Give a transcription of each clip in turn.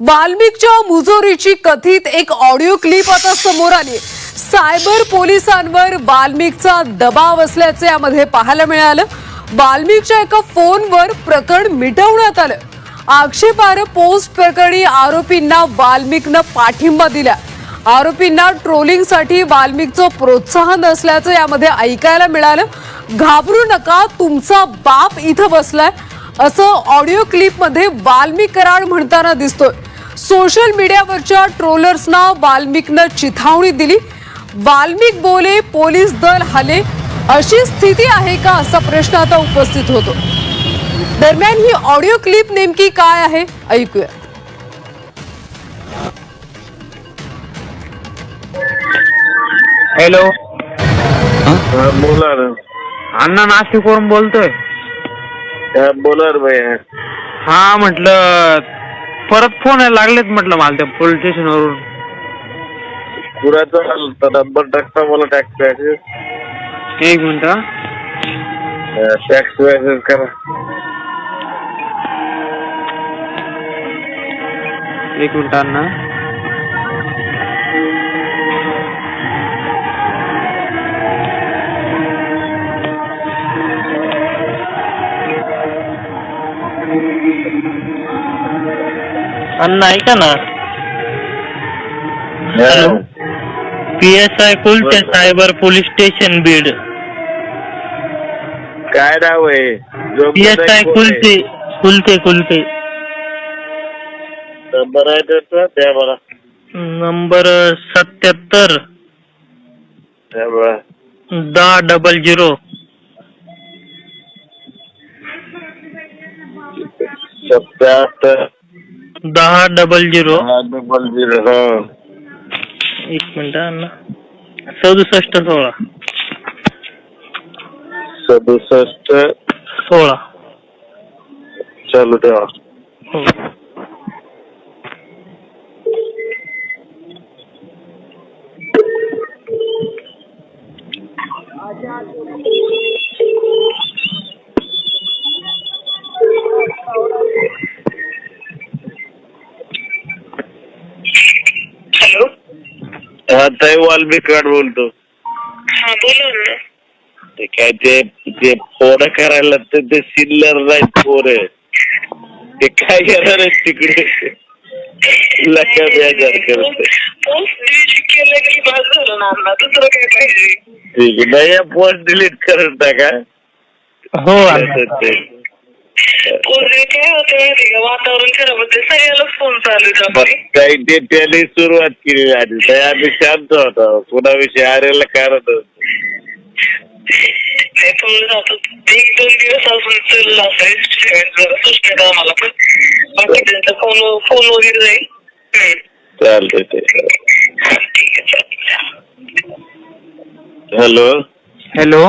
वाल्मिकच्या मुजोरीची कथित एक audio clip आता समोर आली. सायबर पोलिसांवर वाल्मिकचा दबाव असल्याचे यामध्ये पाहायला मिळालं. वाल्मिकच्या एका फोनवर प्रकरण मिटवण्यात आलं. आक्षेपार्ह पोस्ट प्रकरणी आरोपींना वाल्मिकनं पाठिंबा दिला. आरोपींना ट्रोलिंगसाठी वाल्मिकचं प्रोत्साहन असल्याचं यामध्ये ऐकायला मिळालं. घाबरू नका तुमचा बाप इथं बसलाय. असं ऑडिओ क्लिपमध्ये वाल्मिक कराड म्हणताना दिसतोय. सोशल मीडियावरच्या ट्रोलर्सना वाल्मिकनं चिथावणी दिली. वाल्मिक बोले पोलीस दल हले. अशी स्थिती आहे का? असा प्रश्न आता उपस्थित होतो. दरम्यान ही ऑडिओ क्लिप नेमकी काय आहे? ऐकूया. हॅलो. हा, बोला अण्णा नाशिकवरून बोलतोय. बोला ना भैया हा. म्हटलं परत फोन यायला लागलेत म्हटलं मला त्या पोलीस स्टेशन वरून. कुणाचा नंबर टाकता मला टॅक्स मॅसेज एक मिनिट हा. टॅक्स मॅसेज करा. एक मिनिट अण्णा. अण्णा ऐका ना? Hello P S I Kulte cyber police station Beed काय आहे P S I Kulte Kulte Kulte number आहे. त्याचा? द्या मला. नंबर सत्याहत्तर. द्या दहा डबल झिरो सत्याहत्तर. दहा डबल झिरो हा, डबल झिरो हा. एक मिनिट हा अण्णा. सदुसष्ट सोळा. सदुसष्ट. सोळा. चालू ठेवा. हो हॅलो हा ताई वाल्मिकाड बोलतो. हा बोला ना. ते काय ते ते पोरं करायला तर ते सिल्लर नाही पोर. ते काय करणार आहे तिकडे? लका बेजार करते पोस्ट डिलीट केलं की बस झालं ना अण्णा दुसरं काय पाहिजे? ठीक आहे नाही पोस्ट डिलीट करून टाका. हो अण्णा पोस्ट काय होतं माहिती का? वातावरण खराब होते सगळ्याला फोन चालू आपले. काही ते त्याने सुरुवात केली आधी. तर आम्ही शांत होतो. कुणाविषयी आरेला कारण ते पण जातो एक दोन दिवस अजून चाललं असं जरा सुचण्यात आम्हाला पण. बाकी त्यांचा फोन फोन वगैरे जाईल. हम्म. चालतंय ते. हा, ठीक आहे चालेल हॅलो. हॅलो.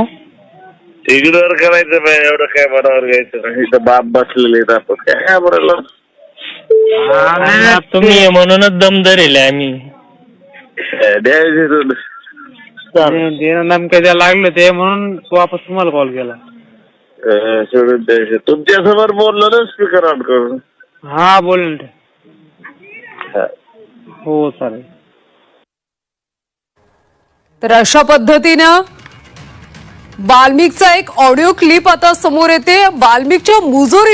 इग्नोर करायचं बाय एवढं काय मनावर घ्यायचं नाही. इथं बाप बसलेले आहेत आपण. काय अण्णा, तुम्ही आहे म्हणूनच दम धरेल आम्ही. द्यायचे. नेमकं द्यायला लागलं ते म्हणून वापस तुम्हाला कॉल केला. अं, सोडून द्यायचे. तुमच्यासमोर बोललो ना स्पीकर ऑन करून. हा बोल ना. हा. हो चालेल. तर अशा पद्धतीनं वाल्मिकचा एक ऑडिओ क्लिप आता समोर येते. वाल्मिकच्या मुजोरी